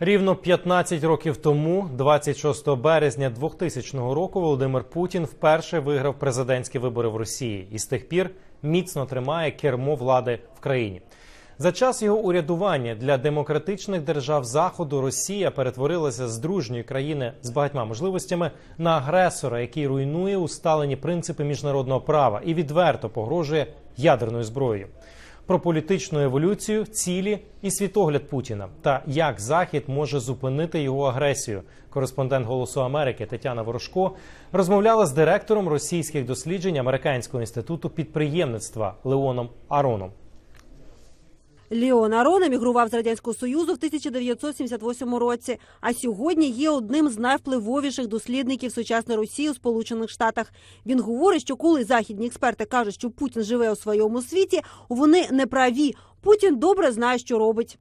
Рівно 15 років тому, 26 березня 2000 року, Володимир Путін вперше виграв президентські вибори в Росії і з тих пір міцно тримає кермо влади в країні. За час його урядування для демократичних держав Заходу Росія перетворилася з дружньої країни з багатьма можливостями на агресора, який руйнує усталені принципи міжнародного права і відверто погрожує ядерною зброєю. Про політичну еволюцію, цілі і світогляд Путіна та як Захід може зупинити його агресію. Кореспондент Голосу Америки Тетяна Ворожко розмовляла з директором російських досліджень Американського інституту підприємництва Леоном Ароном. Леон Арон емігрував з радянського союзу в 1978 році. А сьогодні є одним з найвпливовіших дослідників сучасної Росії у Сполучених Штатах. Він говорить, що коли західні експерти кажуть, що Путін живе у своєму світі, вони не праві. Путін добре знає, що робить.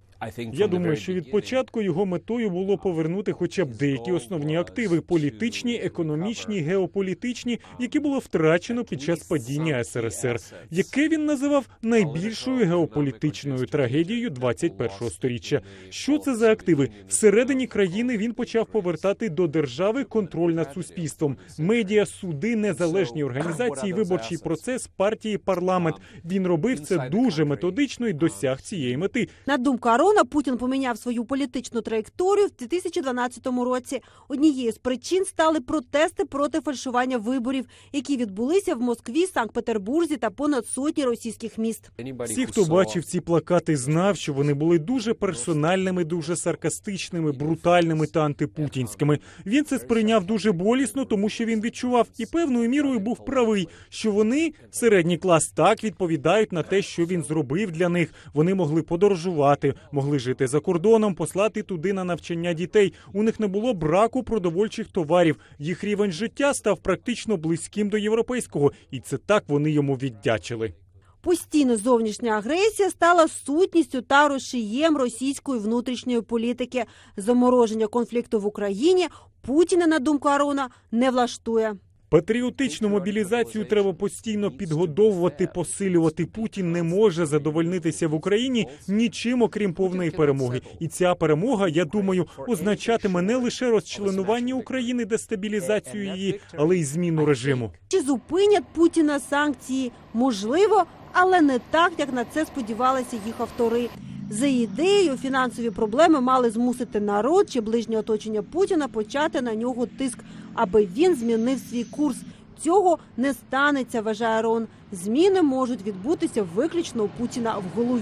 Я думаю, що від початку його метою було повернути хоча б деякі основні активи політичні, економічні, геополітичні, які було втрачено під час падіння СРСР, яке він називав найбільшою геополітичною трагедією 21-го сторіччя. Що це за активи? Всередині країни він почав повертати до держави контроль над суспільством, медіа, суди, незалежні організації, виборчий процес, партії, парламент. Він робив це дуже методично і досяг цієї мети. На думку Арона, Путін поміняв свою політичну траєкторію в 2012 році. Однією з причин стали протести проти фальшування виборів, які відбулися в Москві, Санкт-Петербурзі та понад сотні російських міст. Всі, хто бачив ці плакати, знав, що вони були дуже персональними, дуже саркастичними, брутальними та антипутінськими. Він це сприйняв дуже болісно, тому що він відчував і певною мірою був правий, що вони, середній клас, так відповідають на те, що він зробив для них. Вони могли подорожувати, могли жити за кордоном, послати туди на навчання дітей. У них не було браку продовольчих товарів. Їх рівень життя став практично близьким до європейського, і це так вони йому віддячили. Постійна зовнішня агресія стала сутністю та розшиєм російської внутрішньої політики. Замороження конфлікту в Україні Путіна, на думку Арона, не влаштує. Патріотичну мобілізацію треба постійно підгодовувати, посилювати. Путін не може задовольнитися в Україні нічим, окрім повної перемоги. І ця перемога, я думаю, означатиме не лише розчленування України, дестабілізацію її, але й зміну режиму. Чи зупинять Путіна санкції? Можливо, але не так, як на це сподівалися їх автори. За ідеєю, фінансові проблеми мали змусити народ чи ближнє оточення Путіна почати на нього тиск, аби він змінив свій курс. Цього не станеться, вважає Рон. Зміни можуть відбутися виключно у Путіна в голові.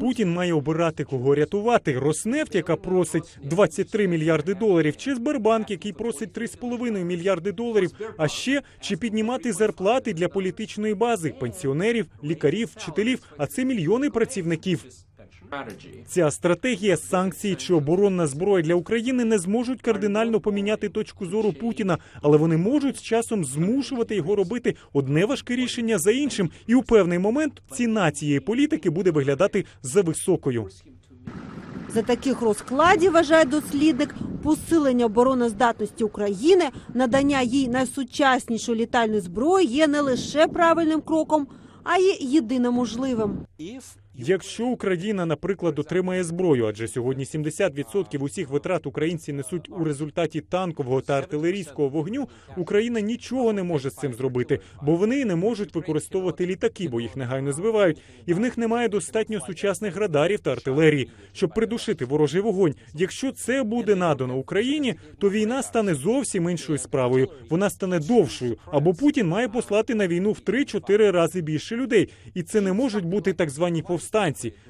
Путін має обирати кого рятувати. Роснефть, яка просить 23 мільярди доларів, чи Сбербанк, який просить 3,5 мільярди доларів. А ще чи піднімати зарплати для політичної бази, пенсіонерів, лікарів, вчителів. А це мільйони працівників. Ця стратегія санкцій чи оборонна зброя для України не зможуть кардинально поміняти точку зору Путіна, але вони можуть з часом змушувати його робити одне важке рішення за іншим, і у певний момент ціна цієї політики буде виглядати за високою. За таких розкладів вважає дослідник посилення обороноздатності України, надання їй найсучаснішої літальної зброї є не лише правильним кроком, а й єдино можливим. Якщо Україна, наприклад, отримає зброю, адже сьогодні 70% усіх витрат українці несуть у результаті танкового та артилерійського вогню, Україна нічого не може з цим зробити, бо вони не можуть використовувати літаки, бо їх негайно збивають, і в них немає достатньо сучасних радарів та артилерії, щоб придушити ворожий вогонь. Якщо це буде надано Україні, то війна стане зовсім іншою справою. Вона стане довшою, або Путін має послати на війну в 3-4 рази більше людей, і це не можуть бути так звані повстанці.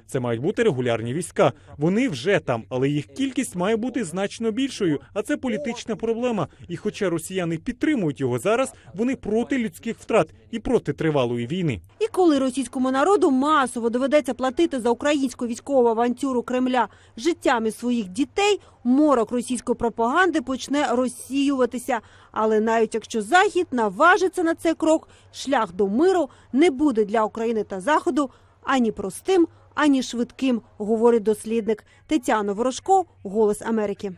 Це мають бути регулярні війська. Вони вже там, але їх кількість має бути значно більшою. А це політична проблема. І хоча росіяни підтримують його зараз, вони проти людських втрат і проти тривалої війни. І коли російському народу масово доведеться платити за українську військову авантюру Кремля життями своїх дітей, морок російської пропаганди почне розсіюватися. Але навіть якщо Захід наважиться на цей крок, шлях до миру не буде для України та Заходу ані простим, ані швидким, говорить дослідник Тетяна Ворожко, Голос Америки.